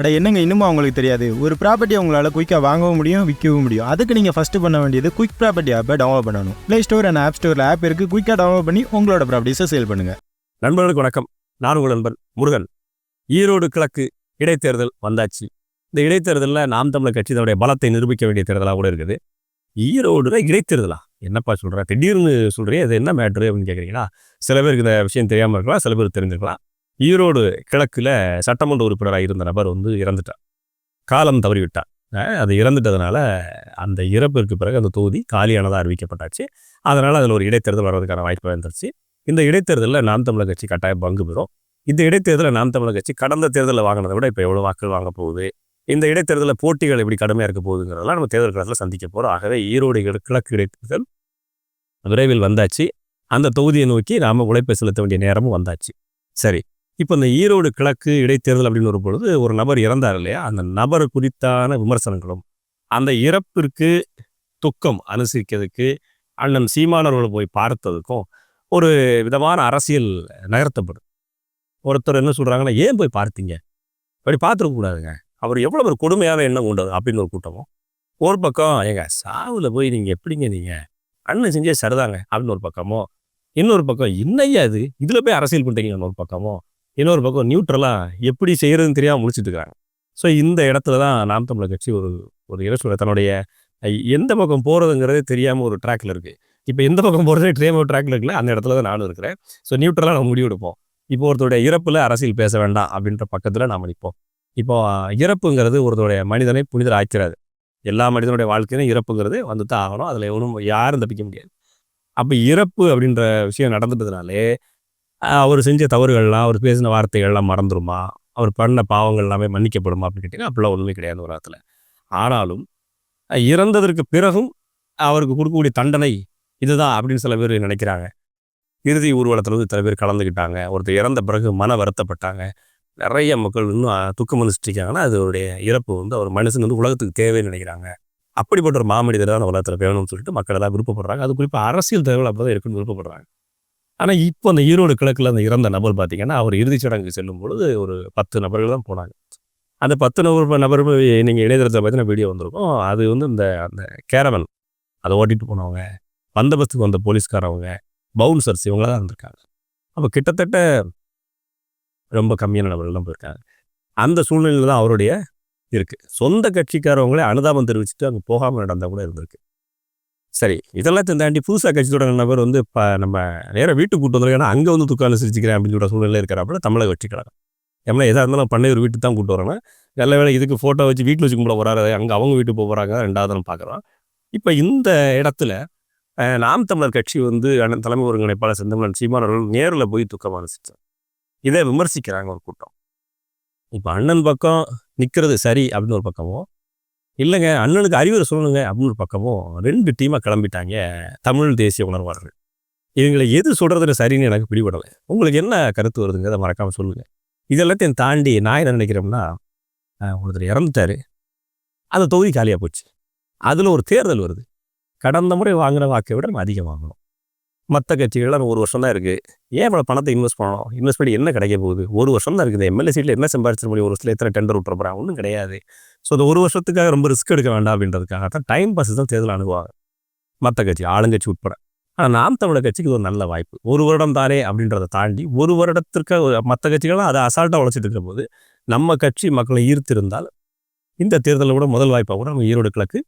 அட என்னங்க இன்னுமா அவங்களுக்கு தெரியாது? ஒரு ப்ராப்பர்ட்டி உங்களால் குயிக்காக வாங்கவும் முடியும் விற்கவும் முடியும். அதுக்கு நீங்கள் ஃபஸ்ட்டு பண்ண வேண்டியது குயிக் ப்ராப்பர்ட்டி ஆப்பை டவுன்லோட் பண்ணணும். ப்ளே ஸ்டோர் அண்ட் ஆப் ஸ்டோரில் ஆப் இருக்குது குயிக்காக டவுன்லோட் பண்ணி உங்களோட ப்ராப்பர்ட்டிஸை சேல் பண்ணுங்கள் நண்பர்களுக்கு வணக்கம். நான் உங்கள் நண்பன் முருகன். ஈரோடு கிழக்கு இடைத்தேர்தல் வந்தாச்சு. இந்த இடைத்தேர்தலில் நாம் தமிழர் கட்சி தன்னுடைய பலத்தை நிரூபிக்க வேண்டிய தேர்தலாக கூட இருக்குது. ஈரோடுல இடைத்தேர்தலா? என்னப்பா சொல்கிறேன் திடீர்னு சொல்கிறேன் அது என்ன மேட்ரு அப்படின்னு கேட்குறீங்களா சில பேருக்கு இந்த விஷயம் தெரியாமல் இருக்கலாம் சில பேர் தெரிஞ்சுக்கலாம் ஈரோடு கிழக்கில் சட்டமன்ற உறுப்பினராக இருந்த நபர் வந்து இறந்துட்டார். காலம் தவறிவிட்டார். அது இறந்துட்டதுனால அந்த இறப்பிற்கு பிறகு அந்த தொகுதி காலியானதாக அறிவிக்கப்பட்டாச்சு. அதனால் அதில் ஒரு இடைத்தேர்தல் வர்றதுக்கான வாய்ப்பு வந்துருச்சு. இந்த இடைத்தேர்தலில் நாம் தமிழர் கட்சி கட்டாயம் பங்கு பெறும். இந்த இடைத்தேர்தலில் நாம் தமிழர் கட்சி கடந்த தேர்தலில் வாங்கினதை விட இப்போ எவ்வளோ வாக்குகள் வாங்க போகுது? இந்த இடைத்தேர்தலில் போட்டிகள் எப்படி கடுமையாக இருக்க போகுதுங்கிறதெல்லாம் நம்ம தேர்தல் காலத்தில் சந்திக்க போகிறோம் ஆகவே ஈரோடு கிழக்கு இடைத்தேர்தல் விரைவில் வந்தாச்சு. அந்த தொகுதியை நோக்கி நாம் உழைப்பை செலுத்த வேண்டிய நேரமும் வந்தாச்சு. சரி. இப்போ இந்த ஈரோடு கிழக்கு இடைத்தேர்தல் அப்படின்னு ஒரு பொழுது ஒரு நபர் இறந்தார் இல்லையா? அந்த நபர் குறித்தான விமர்சனங்களும் அந்த இறப்பிற்கு துக்கம் அனுசரிக்கிறதுக்கு அண்ணன் சீமானவர்களை போய் பார்த்ததுக்கும் ஒரு விதமான அரசியல் நகர்த்தப்படுது. ஒருத்தர் என்ன சொல்கிறாங்கன்னா ஏன் போய் பார்த்தீங்க? அப்படி பார்த்துருக்க கூடாதுங்க. அவர் எவ்வளோ ஒரு கொடுமையான எண்ணம் கொண்டது அப்படின்னு ஒரு கூட்டமும். ஒரு பக்கம் ஏங்க சாவில் போய் நீங்கள் எப்படிங்க நீங்கள் அண்ணன் செஞ்சே சரிதாங்க அப்படின்னு ஒரு பக்கமோ இன்னொரு பக்கம் என்னய்யா இது? இதில் போய் அரசியல் பண்ணுறீங்கன்னு ஒரு பக்கமோ இன்னொரு பக்கம் நியூட்ரலாக எப்படி செய்கிறதுன்னு தெரியாமல் முடிச்சிட்டு இருக்காங்க ஸோ இந்த இடத்துல தான் நாம் தமிழர் கட்சி ஒரு ஒரு இலசுல தன்னுடைய எந்த பக்கம் போகிறதுங்கிறதே தெரியாமல் ஒரு ட்ராக்ல இருக்குது இப்போ எந்த பக்கம் போகிறதே ட்ரேமோ ட்ராக்ல இருக்குல்ல அந்த இடத்துல தான் நானும் இருக்கிறேன். ஸோ நியூட்ரலாக நம்ம முடிவெடுப்போம் இப்போ ஒருத்தருடைய இறப்பில் அரசியல் பேச வேண்டாம் அப்படின்ற பக்கத்தில் நாம் நிற்போம். இப்போ இறப்புங்கிறது ஒருத்தருடைய மனிதனை புனிதர் ஆக்கிறாது எல்லா மனிதனுடைய வாழ்க்கையிலும் இறப்புங்கிறது வந்து தான் ஆகணும். அதில் ஒன்றும் யாரும் தப்பிக்க முடியாது. அப்போ இறப்பு அப்படின்ற விஷயம் நடந்துட்டதுனாலே அவர் செஞ்ச தவறுகள்லாம் அவர் பேசின வார்த்தைகள்லாம் மறந்துருமா? அவர் பண்ண பாவங்கள் எல்லாமே மன்னிக்கப்படுமா? அப்படின்னு கேட்டிங்கன்னா அப்படிலாம் ஒன்றுமே கிடையாது ஒரு இடத்துல ஆனாலும் இறந்ததற்கு பிறகும் அவருக்கு கொடுக்கக்கூடிய தண்டனை இதுதான் அப்படின்னு சில பேர் நினைக்கிறாங்க. இறுதி ஊர்வலத்தில் வந்து சில பேர் கலந்துக்கிட்டாங்க. ஒருத்தர் இறந்த பிறகு மன வருத்தப்பட்டாங்க. நிறைய மக்கள் இன்னும் துக்கம் அனுஷ்டிக்காங்கன்னா அது அவருடைய இறப்பு வந்து அவர் மனுஷன் வந்து உலகத்துக்கு தேவைன்னு நினைக்கிறாங்க. அப்படிப்பட்ட ஒரு மாமனிதர் தான் உலகத்தில் வேணும்னு சொல்லிட்டு மக்கள் எல்லாம் விருப்பப்படுறாங்க. அது குறிப்பாக அரசியல் தேவைகள் அப்போ தான் இருக்குன்னு விருப்பப்படுறாங்க. ஆனால் இப்போ அந்த ஈரோடு கிழக்கில் அந்த இறந்த நபர் பார்த்தீங்கன்னா அவர் இறுதிச் சடங்கு செல்லும் பொழுது ஒரு பத்து நபர்கள் தான் போனாங்க. அந்த பத்து நபர் நபர் நீங்கள் இணையதளத்தில் பார்த்தீங்கன்னா வீடியோ வந்திருக்கும். அது வந்து இந்த அந்த கேரவன் அதை ஓட்டிகிட்டு போனவங்க பந்தபஸ்துக்கு வந்த போலீஸ்காரவங்க பவுன்சர்ஸ் இவங்கள தான் இருந்திருக்காங்க. அப்போ கிட்டத்தட்ட ரொம்ப கம்மியான நபர்கள் தான் போயிருக்காங்க. அந்த சூழ்நிலையில் தான் அவருடைய இருக்குது சொந்த கட்சிக்காரவங்களே அனுதாபம் தெரிவிச்சுட்டு அங்கே போகாமல் நடந்தால் கூட இருந்திருக்கு. சரி இதெல்லாம் தாண்டி புதுசாக கட்சி தொடங்கின நபர் வந்து இப்போ நம்ம நேராக வீட்டுக்கு கூட்டு வந்திருக்கேன்னா அங்கே வந்து துக்கான சிரிச்சுக்கிறேன் அப்படின்னு சொல்ற சூழ்நிலை இருக்கிறாப்புல தமிழக கட்சி கழகம். ஏன்னா எதாக இருந்தாலும் பண்ணை ஒரு வீட்டுக்கு தான் கூட்டு வரேன்னா நல்ல வேலை இதுக்கு ஃபோட்டோ வச்சு வீட்டில் வச்சு கும்பிட போகிறாரு அங்கே அவங்க வீட்டுக்கு போகிறாங்க ரெண்டாவது நம்ம பார்க்குறோம் இப்போ இந்த இடத்துல நாம் தமிழர் கட்சி வந்து அண்ணன் தலைமை ஒருங்கிணைப்பாளர் செந்தமிழன் சீமான் அவர்கள் நேரில் போய் துக்கம் அனுசிச்சார். இதை விமர்சிக்கிறாங்க ஒரு கூட்டம். இப்போ அண்ணன் பக்கம் நிற்கிறது சரி அப்படின்னு ஒரு பக்கமும் இல்லைங்க அண்ணனுக்கு அறிவுரை சொல்லணுங்க அப்படின்னு பக்கமும் ரெண்டு டீமாக கிளம்பிட்டாங்க தமிழ் தேசிய உணர்வாளர்கள். இவங்களை எது சொல்றதுல சரின்னு எனக்கு பிடிபடலை. உங்களுக்கு என்ன கருத்து வருதுங்கிறத மறக்காம சொல்லுங்கள் இதெல்லாத்தையும் தாண்டி நான் என்ன நினைக்கிறோம்னா ஒருத்தர் இறந்துட்டாரு. அந்த தொகுதி காலியாக போச்சு. அதில் ஒரு தேர்தல் வருது. கடந்த முறை வாங்கின வாக்கை விட நம்ம அதிகம் வாங்கணும். மற்ற கட்சிகள்லாம் ஒரு வருஷம் தான் இருக்குது ஏன் இவ்வளோ பணத்தை இன்வெஸ்ட் பண்ணணும்? இன்வெஸ்ட் பண்ணி என்ன கிடைக்க போகுது? ஒரு வருஷம் தான் இருக்குது. எம்எல்ஏ சீட்டில் என்ன சம்பாதிச்சிட முடியும்? ஒரு வருஷத்தில் எத்தனை டெண்டர் விட்டுற போகிறாங்க ஒன்றும் கிடையாது. ஸோ அந்த ஒரு வருஷத்துக்காக ரொம்ப ரிஸ்க் எடுக்க வேண்டாம் அப்படின்றதுக்காக தான் டைம் பாஸ் தான் தேர்தல் அணுகுவாங்க. மற்ற கட்சி ஆளுங்கட்சி உட்பட. ஆனால் நாம் தமிழர் கட்சிக்கு இது ஒரு நல்ல வாய்ப்பு. ஒரு வருடம் தானே அப்படின்றத தாண்டி ஒரு வருடத்திற்கு மற்ற கட்சிகள்லாம் அதை அசால்ட்டாக உழைச்சிட்டு இருக்கிற போது நம்ம கட்சி மக்களை ஈர்த்திருந்தால் இந்த தேர்தலில் கூட முதல் வாய்ப்பாக கூட நம்ம ஈரோடு கிழக்கு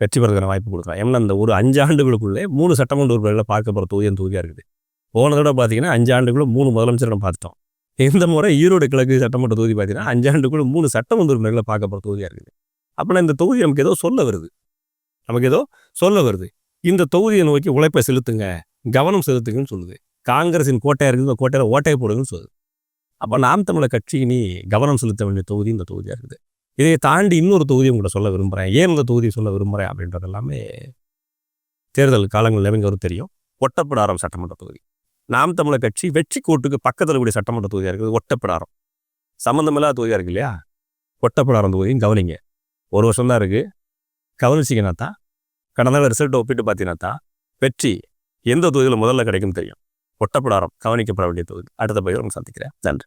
வெற்றி பெறதுக்கான வாய்ப்பு கொடுக்கலாம். ஏன்னா அந்த ஒரு அஞ்சு ஆண்டுகளுக்குள்ளே மூணு சட்டமன்ற உறுப்பினர்களை பார்க்க போகிற தொகுதியும் தொகுதியாக இருக்குது. போன தடவை பார்த்தீங்கன்னா அஞ்சு ஆண்டுக்குள்ளே மூணு முதலமைச்சர் நம்ம பார்த்துட்டோம். இந்த முறை ஈரோடு கிழக்கு சட்டமன்ற தொகுதி பார்த்தீங்கன்னா அஞ்சு ஆண்டுக்குள்ள மூணு சட்டமன்ற உறுப்பினர்களை பார்க்க போகிற தொகுதியாக இருக்குது. அப்படின்னா இந்த தொகுதி நமக்கு ஏதோ சொல்ல வருது. நமக்கு ஏதோ சொல்ல வருது. இந்த தொகுதியை நோக்கி உழைப்பை செலுத்துங்க கவனம் செலுத்துங்கன்னு சொல்லுது. காங்கிரஸின் கோட்டையாக இருக்குது இந்த கோட்டையில் ஓட்டையை போடுங்கன்னு சொல்லுது. அப்போ நாம் தமிழர் கட்சி இனி கவனம் செலுத்த வேண்டிய தொகுதி இந்த தொகுதியாக இருக்குது. இதை தாண்டி இன்னொரு தொகுதி உங்கள்கிட்ட சொல்ல விரும்புகிறேன் ஏன் இந்த தொகுதி சொல்ல விரும்புகிறேன் அப்படின்றது எல்லாமே தேர்தல் காலங்கள் நெருங்க தெரியும். ஒட்டப்பிடாரம் சட்டமன்ற தொகுதி. நாம் தமிழர் கட்சி வெற்றி கோட்டுக்கு பக்கத்தில் கூடிய சட்டமன்ற தொகுதியாக இருக்குது. ஒட்டப்பிடாரம். சம்மந்தமில்லாத தொகுதியாக இருக்கு இல்லையா? ஒட்டப்பிடாரம் தொகுதியும் கவனிங்க. ஒரு வருஷம் தான் இருக்குது கவனிச்சிங்கன்னா தான் கடந்த ரிசல்ட்டை ஒப்பிட்டு பார்த்தீங்கன்னா தான் வெற்றி எந்த தொகுதியில் முதல்ல கிடைக்கும் தெரியும். ஒட்டப்பிடாரம் கவனிக்கப்பட வேண்டிய தொகுதி. அடுத்த பயிர் சந்திக்கிறேன். நன்றி.